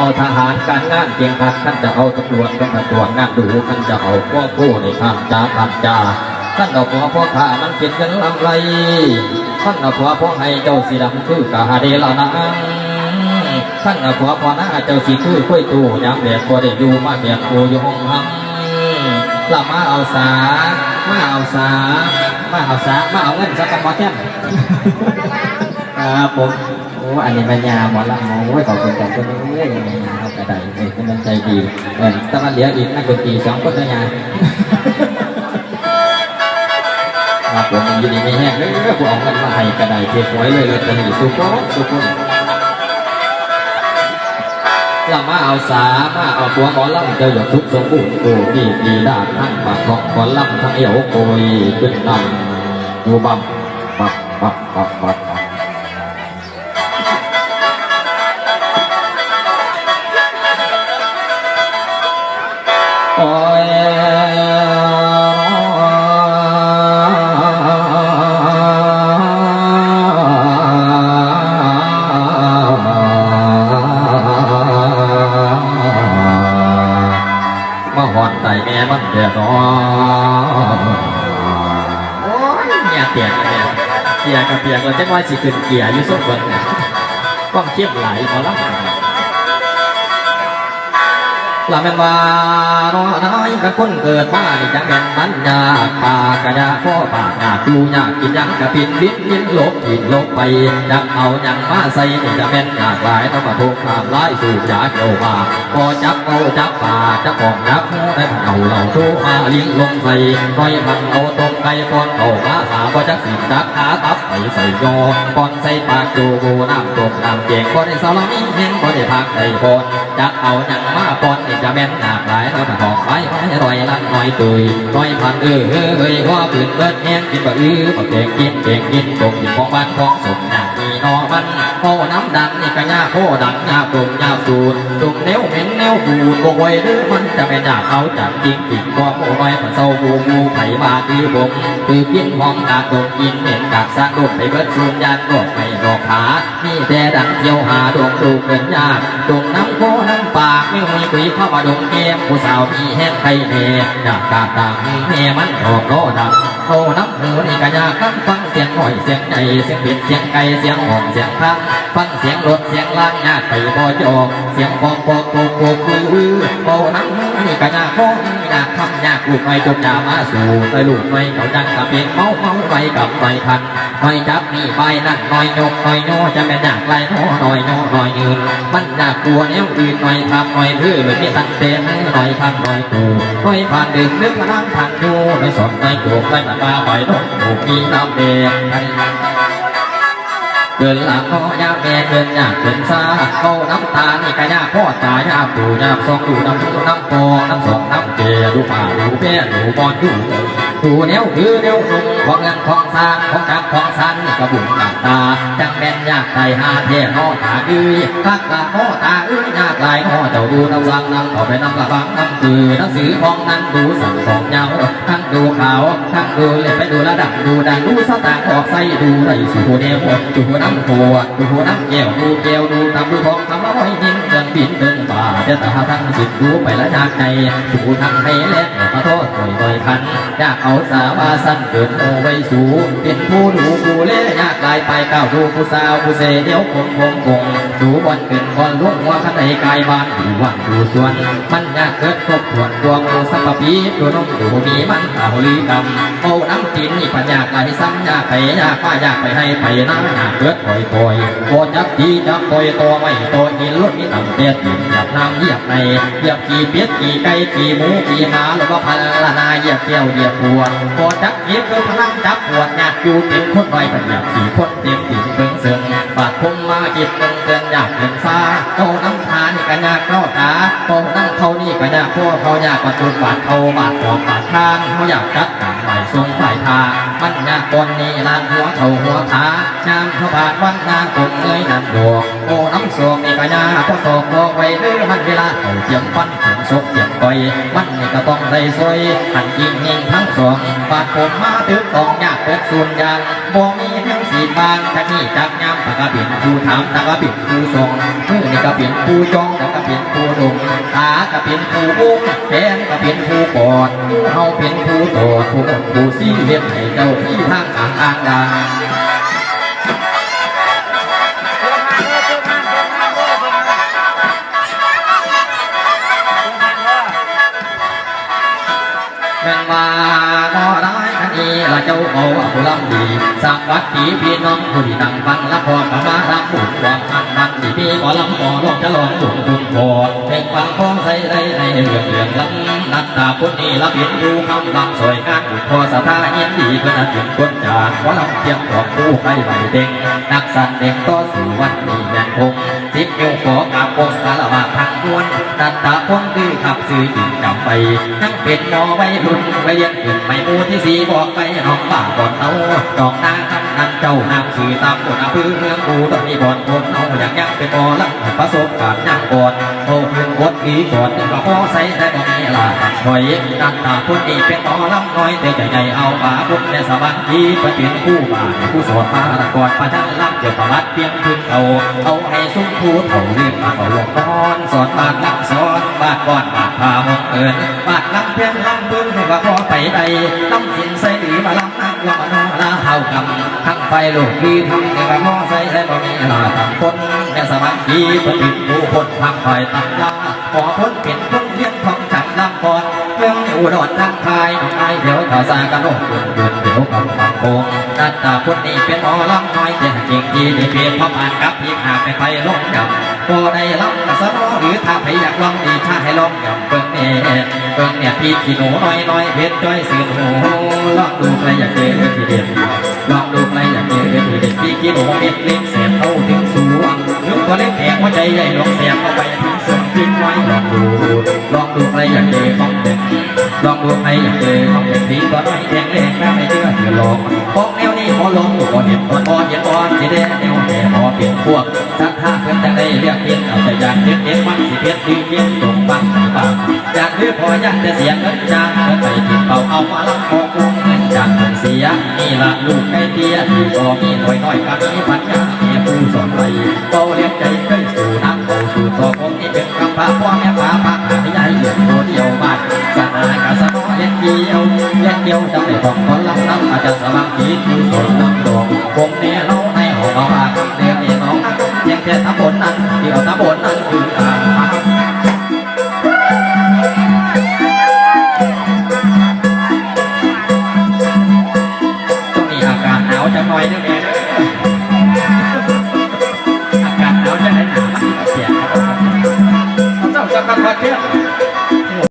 เอาทหารการงานเกียงขัดท่านจะเอาตำรวจต้องมารวจงานดูท่านจะเอาพวกผู้ในข้ามจ้าข้ามจ้าท่านเอาผัวพ่อข้ามันเก็บเงินลำไรท่านเอาผัวพ่อให้เจ้าสีดำคือกาหาเดลานังท่านเอาผัวพ่อหน้าเจ้าสีคือคุ้ยตู้ยามแดดพอได้อยู่มาแดดโกอยห้องหังละมาเอาสามาเอาสามาเอาสามาเอาเงินสักกำมาแก้มครับผม อ้อันนี้ปัญญาหมอลำหมอโอ้ยขอบคุณขอบคุณเอ้ยเอากระไดเอ้ยกำลังใจดีเออแต่มันเหลืออีกนักดนตรีสองคนนะยาครับผมยินดีไม่แห้งเลยผู้เอาเงินมาให้กระไดเทียไว้เลยเลยจะมีสุขสุขเรามาเอาสามาเอาตัวหมอลำเจ้าหยกทุกสมบูรณ์กูดีดีด้านทั้งปากของหมอลำทั้งเอวโกยขึ้นนำอยู่บัมบับบับบับบับ มาหอนใจแม่มันเดือดร้อนโอ้ยเนี่ยเปียกเนี่ยเปียกกับเปียกเราจะว่าสิขึ้นเกียร์อยู่สุดบนเนี่ยความเข้มไหลมาแล้ว ลาแม่นว่าน้อน้อยกับคนเกิดมานี่จังเป็นมันยากปากกะยาพ่อปากยากดูยากกินยังกะปินบินบินลบกินลบไปยากเอายังมาใส่นี่จะเป็นยากหลายต้องมาทุกข์ทำร้ายสู่ยาเกี่ยวมาพอจับเอาจับป่าจับของจับหูได้เอาเหล่าชูมาลี้ยงลงใส่ก้อยพังเอาต้มไก่ก้อนเอามาหาบ่จักสิจักขาตับไปใส่ยอก้อนใส่ปากจูบูน้ำตกน้ำเก่งบ่ได้สารมีเฮงบ่ได้พักได้พน จักเอาหนังมาปอนนี่จะแม่นหนักหลายเราจะบอกไว้ไว้รอยลังหน่อยตุยรอยพันเออเออเอ้ยว่าปืนเบิดแห้งกินบะอื้อบะเก่งกินเก่งกินตกอยู่ของบ้านของสมหนักมีนอมันโอ้น้ำดังนี่กระยาโคดังยาตรงยาสูดตรงแนวเหม็นแน วบูดบ่ไหวเด้อมันจะแม่นอยากเอาจากจริงจริงก็โอ้น้อยมันเศร้าบูบูไผบาคือบ่งคือกินหอมกาดงกินเหม็นกากสะดกไปเบิดสูญญาณก็ไม่ดอกขามีแต่ดังเที่ยวหาดวงดูเกินยากดงน้ำโคน้ำปากไม่มีคุยเข้ามาดงแก้มผู้สาวมีแห้งไข่แน่อยากกาดังแม่มันออกโนดัง โคน้ำหูนี่ก็อยากนั่งฟังเสียงหอยเสียงใหญ่เสียงเป็ดเสียงไก่เสียงหอมเสียงพังฟังเสียงรถเสียงล่างยาไปบ่จอกเสียงปอกปอกปอกปอกคือโคน้ำหูนี่ก็อยากพ้องอยากทำอยากลูกไม่จบยามาสู่ไปลูกไม่เขาจังกับเป็นเมาเมาไปกับไปพันไม่จับนี่ไปนั่นน้อยยกน้อยโนจะเป็นอยากไรโนน้อยโนน้อยยืนมันอยากกลัวแนวอื่นหน่อยทำหน่อยพื่อเลยมีตั้งเต้นหน่อยทำหน่อยกูหน่อยผ่านดึกนึกมานั่งทางดูหน่อยสอนหน่อยโกกหน่อยมาตาหน่อยนกถูกมีน้ำแดงเกินหลังพ่อยาแม่เกินยากเกินซาเขาน้ำตานี่กะยาพ่อตายาปู่ยาซองดูน้ำดูน้ำปองน้ำสองน้ำเกดูป่าดูแพ่ดูบอลดู ดูแนวคือแนวตรงของเงินของซานของจักของสันกระบุญหนักตาจังแม่นยากไตหาเท่นอตาดื้อคักกะนอตาอื้อยากลายนอเจ้าดูน้ำวังน้ำต่อไปน้ำกระบังน้ำคือหนังสือของนั้นดูสั่งของเงาทั้งดูขาวทั้งดูเล็บไปดูระดับดูดังดูสตางค์ออกใส่ดูไรสู่แนวดูน้ำตัวดูน้ำแก้วดูแก้วดูตำดูทองทำมาไว้หินเดินบินเดินป่าเจ้าตาทั้งสิบดูไปละจากใจดูทั้งให้แลกขอโทษต่อยต่อยพันยากเอาสาวาสั้นเกินโอไว้สูเป็นผู้ดูผู้เล่ยากลายไปก้าวดูผู้สาวผู้เสเดียวคงคงคงดูบอลเป็นบอลลุ่งว่าขันในกายบ้านดูวันดูส่วนมันยากเกิดทบทวนดวงดูสัพพีดูนมดูมีมันเอาลีกำเอาน้ำกินนี่ปัญญาลายซ้ำยากไปยากป้ายากไปให้ไปน้ำยากเกิดปล่อยปล่อยโคจักดีจักปล่อยตัวไม่ตัวกินรถมีต่ำเตี้ยติ่หยับน้ำเหยียบในเหยียบกี่เป็ดกี่ไก่กี่หมูกี่หมาแล้วก็พันละนาเหยียบเกี้ยวเหยียบปววดโคจักเย็บเพื่อพลังจับปวดยากอยู่เต็มคนไว้ปัญญาสี่คนเต็มติ่งเบิ่งเสิงบาดคมมาจิตเบิ่งเตือนอยากเห็นฟ้าโตน้ำทานี่กันยากนอตาโตนั่งเขานี่กันยากพวกเขายากประจุบาดเขาบาดจอบบาดทางเขาอยากจัดการใหม่ทรงฝ่ายทามันยากคนนี้ลานหัวเขาหัวขางามเขาบาดวันนาคงเงยนันดวงโอ้น้ำสวงนี่กันยากพ่อสอกบอกไว้เด้อมันเวลาเขาเจียมฟันถึงศพเจียม อยมันนี่ก็ต้องได้สวยหันยิงยิงทั้งสองบาดผมมาถึงกองยากเปิดส่วนยางบ่มีแห่งสีบางจากนี่จากยามตะกะเปลี่ยนผู้ถามตะกะเปลี่ยนผู้ทรงมือนี่ก็เปลี่ยนผู้จองตะกะเปลี่ยนผู้ดงตาก็เป็นผู้บุ้งแขนก็เป็นผู้กอดเฮาเป็นผู้โตดผู้ผู้สีเฮ็ดให้เจ้าที่ทางอ่างอ่าง แม่นว่าบ่ร้ายกันอีละเจ้าเอาว่าผู้ลำดีสักวัดดีพี่น้องผู้ที่นั่งฟังละพอกมาทำบุญหวังมันมันดีพี่ขอลำขอลองจะลองบุญบุญพอเพลงฟังพ้องใส่ใส่ในเรื่องเรื่องลำนัดตาพุทนี้ละเพียนดูคำลำสวยงามบุญพอสถายินดีเพื่อนถึงคนจากขอลำเพียงของผู้ไปใบเด้งนักสันเด็กต่อสู่วันนี้แม่นคง สิบนิ้วขอกราบองค์คารวาทางมวลตัดตาพ้นคือขับซื้อจิงจำไปทั้งเป็นนอไว้รุ่นไว้เรียนขึ้นไม่มูที่สีบอกไปน้องบ่าก่อนเอาดอกนาคำนั้นเจ้านางสื่อตามกฎอำเภอเมืองกูต้องมีบ่อนคนเอาอย่างยังเป็นบอลังประสบการณ์ยังก่อนโตขึ้นวดดีก่อนก็พอใส่ได้บ่มี ลาถอยนันตาคนนี้เป็นต่อลำน้อยแต่ใจใหญ่เอาป่าบุญในสวรรค์ที่เป็นผู้บาผู้สอนมาละกอนประชันลำเกี่ยวประวัติเพียงพื้นเขาเอาให้ซุ้มผู้เฒ่าเรียกมาเขาลงนอนสอนบาดลักสอนบาดก่อนบาดพามงเอินบาดลำเพียงลำพื้นว่าพอไปใดลำสินใส่ดีมาลำนักลำนอลาเฮากำทั้งไฟโลกดีทำแต่ว่าพอใส่ได้บ่มีลาทำคนในสวรรค์ที่เป็นผู้คนทำคอยตั้งลาขอพ้นเป็นค นเลี้ยงของฉันลำก่อนเรื่องอุดรทางคายน้องไอเดี๋ยวข่าวสากันโลกเดือนเดือนเดี๋ยวกับฟังโกงนัดตาพุทธนี่เป็นหมอลำน้อยแต่จริงที่ได้เปลี่ยนพระปานกับพี่หาไปไฟลงยำก็ได้ลำกับสนอหรือถ้าใครอยากลองดีถ้าให้ลองยำเบิ่งเนี่ยเบิ่งเนี่ยพี่ขี้หนูน้อยน้อยเพชรจ้อยสืบหูลองดูใครอยากเจอที่เด็ดลองดูใครอยากเจอที่เด็ดพี่ขี้หนูเม็ดเล็กเสียเท่าถึงสูงนึกตัวเล็กแหงหัวใจใหญ่ลงเสียเข้าไปถึงส่ว นทิ้งไว้ลองดูลองดูใครอยากเจอของเด็กลองดูใครอยากเจอของเด็กสีก็น้อยแข็งแรงแม่ไม่เชื่อเดี๋ยวลองของแนวนี้พอลองก็เห็นพอนพอเห็นพอนสีแดงแนวแก่พอเปลี่ยนพวกสักท่าเพื่อนจะได้เรียกเพี้ยนเอาแต่อยากเพี้ยนเพียนมันสิเพี้ยนดีเพี้ยนตรงบังบางอยากคือพออยากจะเสียเงินจ้างเงินไปถึงเป่าเอามาลำพอกุ้งเงินจากเงินเสียนี่ละลูกไก่เตี้ยที่ก็มีหน่อยน้อยกันมีปัญญาเมียผู้สอนไปเป่าเลี้ยงใจ เ